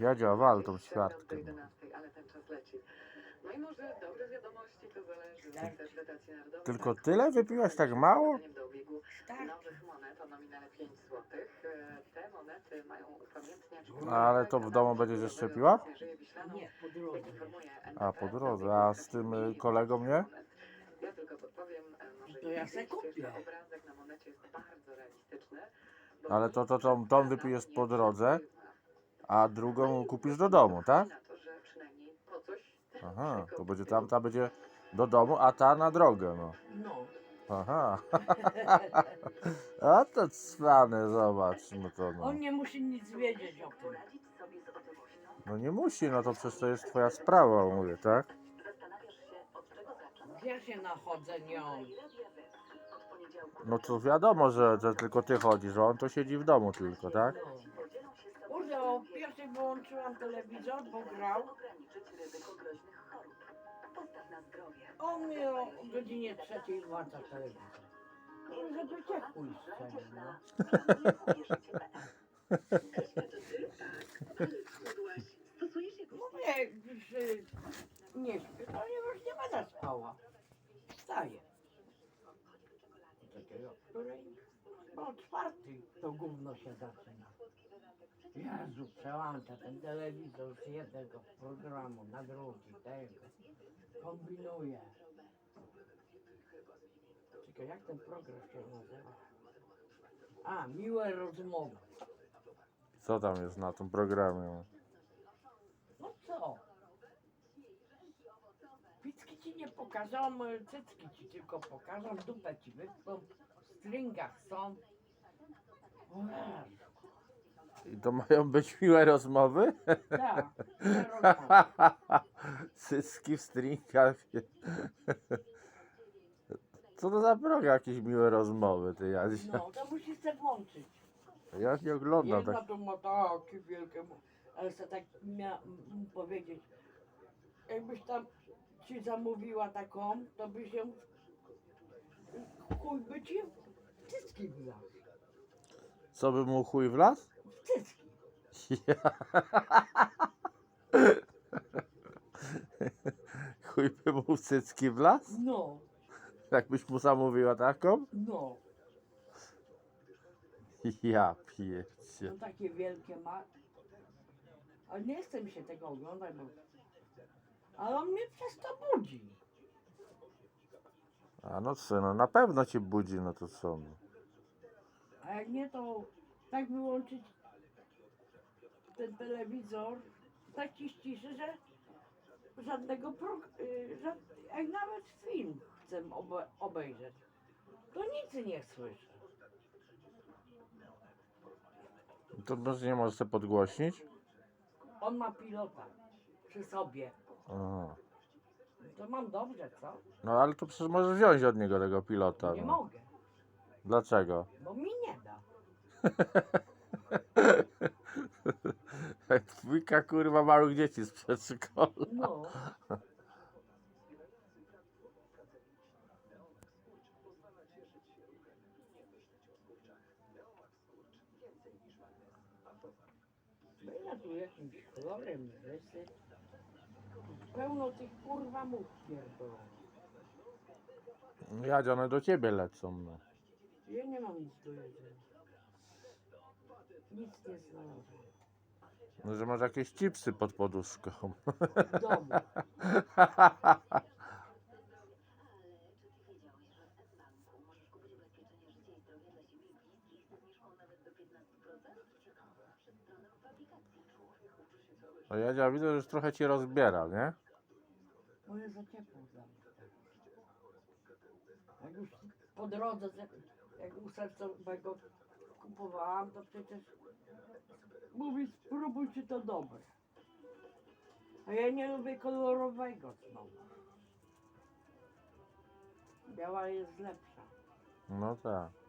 Jadzia, wal tą świadkę. 11, ale ten czas leci. No i może dobre wiadomości to zależy od interpretacji narodowej. Tylko tyle wypiłaś tak mało? zdaniem do obiegu Tak. nowych monet o nominale 5 zł. Te monety mają upamiętniać... No, ale to w domu będziesz jeszcze piła? Nie, po drodze. A, po drodze, a z tym, y, kolegą nie? Ja tylko podpowiem, może To ja se kupię. obrazek na monecie jest bardzo realistyczny. Ale to- to tą Stana wypijesz po drodze. A drugą kupisz do domu, tak? Aha, to będzie tamta będzie do domu, a ta na drogę, no. No. Aha. A to cwane, zobacz, no to no. On nie musi nic wiedzieć o tym. No nie musi, no to przecież to jest twoja sprawa, mówię, tak? Zastanawiasz się, od czego zacząć? Ja się nachodzę nią. No to wiadomo, że, że tylko ty chodzisz, że on to siedzi w domu tylko, tak? No. Podzielą się z tobą Kurde, o pierwszej wyłączyłam telewizor, bo grał. On mi o godzinie trzeciej włącza telewizor. No, żeby ciepło strzelił, no. Już y, nie śpię, to nie, będę spała. Wstaję. Takiego, której, bo o czwartej to gówno się zaczyna. Jezu, przełącza ten telewizor z jednego programu na drugi, tego. Kombinuje. Czekaj, jak ten program się nazywa? A, miłe rozmowy. Co tam jest na tym programie? No co? Picki ci nie pokażą, cycki ci tylko pokażą, dupę ci wytną, w stringach są. O Jezu, I to mają być miłe rozmowy? tak. Cyski w stringach. Co to za program, jakieś miłe rozmowy, ty? No, to musisz se włączyć. Ja nie oglądam Jedna tak. to ma takie wielkie, ale chcę tak mia, m, powiedzieć, jakbyś tam ci zamówiła taką, to by się chuj by ci w cycki wlazł. Co by mu chuj wlazł? W. Chuj by mu w cycki wlazł? No, Jakbyś mu zamówiła taką? no. Ja piecie. No takie wielkie ma. Ale nie chcę mi się tego oglądać, bo... Ale on mnie przez to budzi. A no co, no na pewno cię budzi, no to co? No. A jak nie, to tak wyłączyć ten telewizor, tak ci ściszy, że żadnego pro... y, żad... jak nawet film chcę obe... obejrzeć, to nic nie słyszę. To może nie możesz sobie podgłośnić? On ma pilota przy sobie. Aha. To mam dobrze, co? No ale to przecież możesz wziąć od niego tego pilota. Nie No. mogę, Dlaczego? bo mi nie da. Dwójka kurwa małych dzieci z przedszkola. No. Była tu jakimś chlorem wysy. Pełno tych kurwa mów. Jadzia, one do ciebie lecą, no. Ja nie mam nic do jedzenia. Nic nie znalazłem. No że masz jakieś chipsy pod poduszką. W domu. No Jadzia, widzę, że już trochę cię rozbiera, nie? Bo jest za ciepło dla mnie. Jak już po drodze, ze- jak u sercowego kupowałam, to przecież mówi spróbujcie to dobre. A ja nie lubię kolorowego znowu. Biała jest lepsza. No tak.